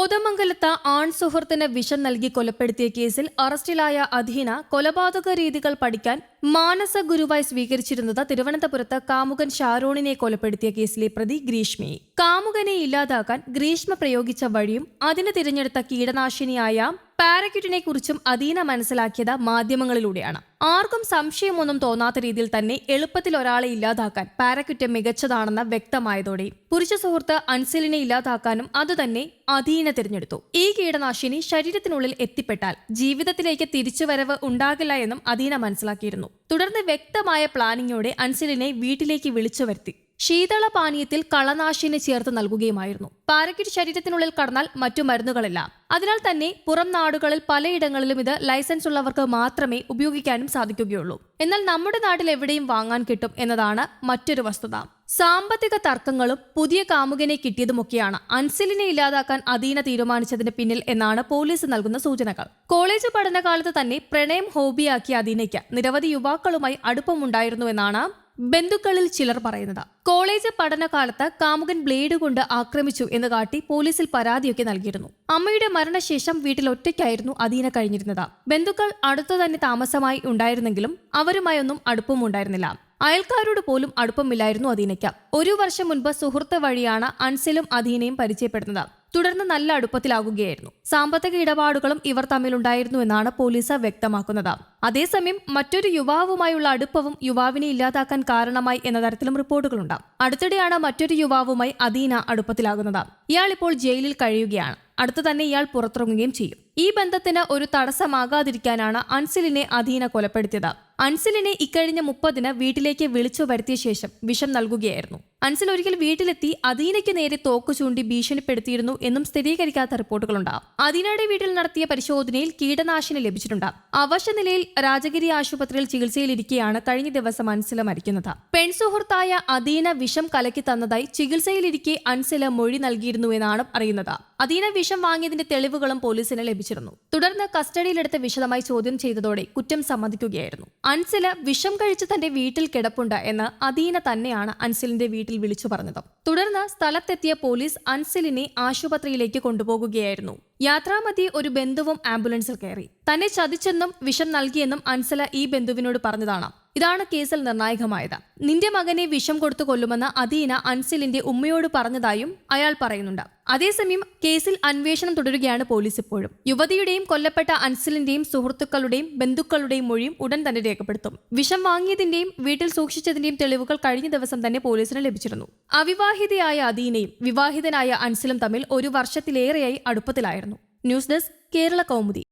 കോതമംഗലത്ത് ആൺ സുഹൃത്തിന് വിഷം നൽകി കൊലപ്പെടുത്തിയ കേസിൽ അറസ്റ്റിലായ അധീന കൊലപാതക രീതികൾ പഠിക്കാൻ മാനസ ഗുരുവായി സ്വീകരിച്ചിരുന്നത് തിരുവനന്തപുരത്ത് കാമുകൻ ഷാരോണിനെ കൊലപ്പെടുത്തിയ കേസിലെ പ്രതി ഗ്രീഷ്മയെ കാമുകനെ ഇല്ലാതാക്കാൻ ഗ്രീഷ്മ പ്രയോഗിച്ച വഴിയും അതിന് തിരഞ്ഞെടുത്ത കീടനാശിനിയായ പാരക്യൂട്ടിനെ കുറിച്ചും അധീന മനസ്സിലാക്കിയത് മാധ്യമങ്ങളിലൂടെയാണ്. ആർക്കും സംശയമൊന്നും തോന്നാത്ത രീതിയിൽ തന്നെ എളുപ്പത്തിൽ ഒരാളെ ഇല്ലാതാക്കാൻ പാരക്യൂറ്റ് മികച്ചതാണെന്ന് വ്യക്തമായതോടെ പുരുഷ സുഹൃത്ത് അൻസലിനെ ഇല്ലാതാക്കാനും അതുതന്നെ അധീന തിരഞ്ഞെടുത്തു. ഈ കീടനാശിനി ശരീരത്തിനുള്ളിൽ എത്തിപ്പെട്ടാൽ ജീവിതത്തിലേക്ക് തിരിച്ചുവരവ് ഉണ്ടാകില്ല എന്നും അധീന മനസ്സിലാക്കിയിരുന്നു. തുടർന്ന് വ്യക്തമായ പ്ലാനിങ്ങോടെ അൻസലിനെ വീട്ടിലേക്ക് വിളിച്ചു വരുത്തി ശീതള പാനീയത്തിൽ കളനാശിനി ചേർത്ത് നൽകുകയുമായിരുന്നു. പാരക്കിറ്റ് ശരീരത്തിനുള്ളിൽ കടന്നാൽ മറ്റു മരുന്നുകളില്ല. അതിനാൽ തന്നെ പുറം നാടുകളിൽ പലയിടങ്ങളിലും ഇത് ലൈസൻസ് ഉള്ളവർക്ക് മാത്രമേ ഉപയോഗിക്കാനും സാധിക്കുകയുള്ളൂ. എന്നാൽ നമ്മുടെ നാട്ടിൽ എവിടെയും വാങ്ങാൻ കിട്ടും എന്നതാണ് മറ്റൊരു വസ്തുത. സാമ്പത്തിക തർക്കങ്ങളും പുതിയ കാമുകനെ കിട്ടിയതുമൊക്കെയാണ് അൻസിലിനെ ഇല്ലാതാക്കാൻ അധീന തീരുമാനിച്ചതിന് പിന്നിൽ എന്നാണ് പോലീസ് നൽകുന്ന സൂചനകൾ. കോളേജ് പഠനകാലത്ത് തന്നെ പ്രണയം ഹോബിയാക്കിയ അധീനയ്ക്ക് നിരവധി യുവാക്കളുമായി അടുപ്പമുണ്ടായിരുന്നുവെന്നാണ് ബന്ധുക്കളിൽ ചിലർ പറയുന്നത് കോളേജ് പഠനകാലത്ത് കാമുകൻ ബ്ലേഡ് കൊണ്ട് ആക്രമിച്ചു എന്ന് കാട്ടി പോലീസിൽ പരാതിയൊക്കെ നൽകിയിരുന്നു. അമ്മയുടെ മരണശേഷം വീട്ടിൽ ഒറ്റയ്ക്കായിരുന്നു അദീന കഴിഞ്ഞിരുന്നത്. ബന്ധുക്കൾ അടുത്തു തന്നെ താമസമായി ഉണ്ടായിരുന്നെങ്കിലും അവരുമായൊന്നും അടുപ്പമുണ്ടായിരുന്നില്ല അയൽക്കാരോട് പോലും അടുപ്പമില്ലായിരുന്നു അദീനയ്ക്ക്. ഒരു വർഷം മുൻപ് സുഹൃത്ത് വഴിയാണ് അൻസലും അധീനയും പരിചയപ്പെടുന്നത്. തുടർന്ന് നല്ല അടുപ്പത്തിലാകുകയായിരുന്നു. സാമ്പത്തിക ഇടപാടുകളും ഇവർ തമ്മിലുണ്ടായിരുന്നു എന്നാണ് പോലീസ് വ്യക്തമാക്കുന്നത്. അതേസമയം മറ്റൊരു യുവാവുമായുള്ള അടുപ്പവും യുവാവിനെ ഇല്ലാതാക്കാൻ കാരണമായി എന്ന തരത്തിലും റിപ്പോർട്ടുകളുണ്ട്. അടുത്തിടെയാണ് മറ്റൊരു യുവാവുമായി അദീന അടുപ്പത്തിലാകുന്നത്. ഇയാൾ ഇപ്പോൾ ജയിലിൽ കഴിയുകയാണ്. അടുത്തു തന്നെ ഇയാൾ പുറത്തിറങ്ങുകയും ചെയ്യും. ഈ ബന്ധത്തിന് ഒരു തടസ്സമാകാതിരിക്കാനാണ് അൻസിലിനെ അധീന കൊലപ്പെടുത്തിയത്. അൻസിലിനെ ഇക്കഴിഞ്ഞ മുപ്പതിന് വീട്ടിലേക്ക് വിളിച്ചു വരുത്തിയ ശേഷം വിഷം നൽകുകയായിരുന്നു. അൻസിൽ ഒരിക്കൽ വീട്ടിലെത്തി അദീനയ്ക്ക് നേരെ തോക്ക് ചൂണ്ടി ഭീഷണിപ്പെടുത്തിയിരുന്നു എന്നും സ്ഥിരീകരിക്കാത്ത റിപ്പോർട്ടുകളുണ്ട്. അദീനയുടെ വീട്ടിൽ നടത്തിയ പരിശോധനയിൽ കീടനാശിനി ലഭിച്ചിട്ടുണ്ട്. അവശനിലയിൽ രാജഗിരി ആശുപത്രിയിൽ ചികിത്സയിലിരിക്കെയാണ് കഴിഞ്ഞ ദിവസം അൻസില മരിക്കുന്നത്. പെൺസുഹൃത്തായ അദീന വിഷം കലക്കി തന്നതായി ചികിത്സയിലിരിക്കെ അൻസില മൊഴി നൽകിയിരുന്നു എന്നാണ് അറിയുന്നത്. അദീന വിഷം വാങ്ങിയതിന്റെ തെളിവുകളും പോലീസിന് ലഭിച്ചിരുന്നു. തുടർന്ന് കസ്റ്റഡിയിലെടുത്ത് വിശദമായി ചോദ്യം ചെയ്തതോടെ കുറ്റം സമ്മതിക്കുകയായിരുന്നു. അൻസില വിഷം കഴിച്ച് തന്റെ വീട്ടിൽ കിടപ്പുണ്ട് എന്ന് അദീന തന്നെയാണ് അൻസിലിന്റെ വീട്ടിൽ വിളിച്ചു പറഞ്ഞത്. തുടർന്ന് സ്ഥലത്തെത്തിയ പോലീസ് അൻസിലിനെ ആശുപത്രിയിലേക്ക് കൊണ്ടുപോകുകയായിരുന്നു. യാത്രാമതി ഒരു ബന്ധുവും ആംബുലൻസിൽ കയറി. തന്നെ ചതിച്ചെന്നും വിഷം നൽകിയെന്നും അൻസല ഈ ബന്ധുവിനോട് പറഞ്ഞതാണ്. ഇതാണ് കേസിൽ നിർണായകമായത്. നിന്റെ മകനെ വിഷം കൊടുത്തു കൊല്ലുമെന്ന് അദീന അൻസിലിന്റെ ഉമ്മയോട് പറഞ്ഞതായും അയാൾ പറയുന്നുണ്ട്. അതേസമയം കേസിൽ അന്വേഷണം തുടരുകയാണ് പോലീസ് ഇപ്പോഴും. യുവതിയുടെയും കൊല്ലപ്പെട്ട അൻസിലിന്റെയും സുഹൃത്തുക്കളുടെയും ബന്ധുക്കളുടെയും മൊഴിയും ഉടൻ തന്നെ രേഖപ്പെടുത്തും. വിഷം വാങ്ങിയതിന്റെയും വീട്ടിൽ സൂക്ഷിച്ചതിന്റെയും തെളിവുകൾ കഴിഞ്ഞ ദിവസം തന്നെ പോലീസിന് ലഭിച്ചിരുന്നു. അവിവാഹിതയായ അദീനയും വിവാഹിതനായ അൻസിലും തമ്മിൽ ഒരു വർഷത്തിലേറെയായി അടുപ്പത്തിലായിരുന്നു. News desk Kerala Kaumudi.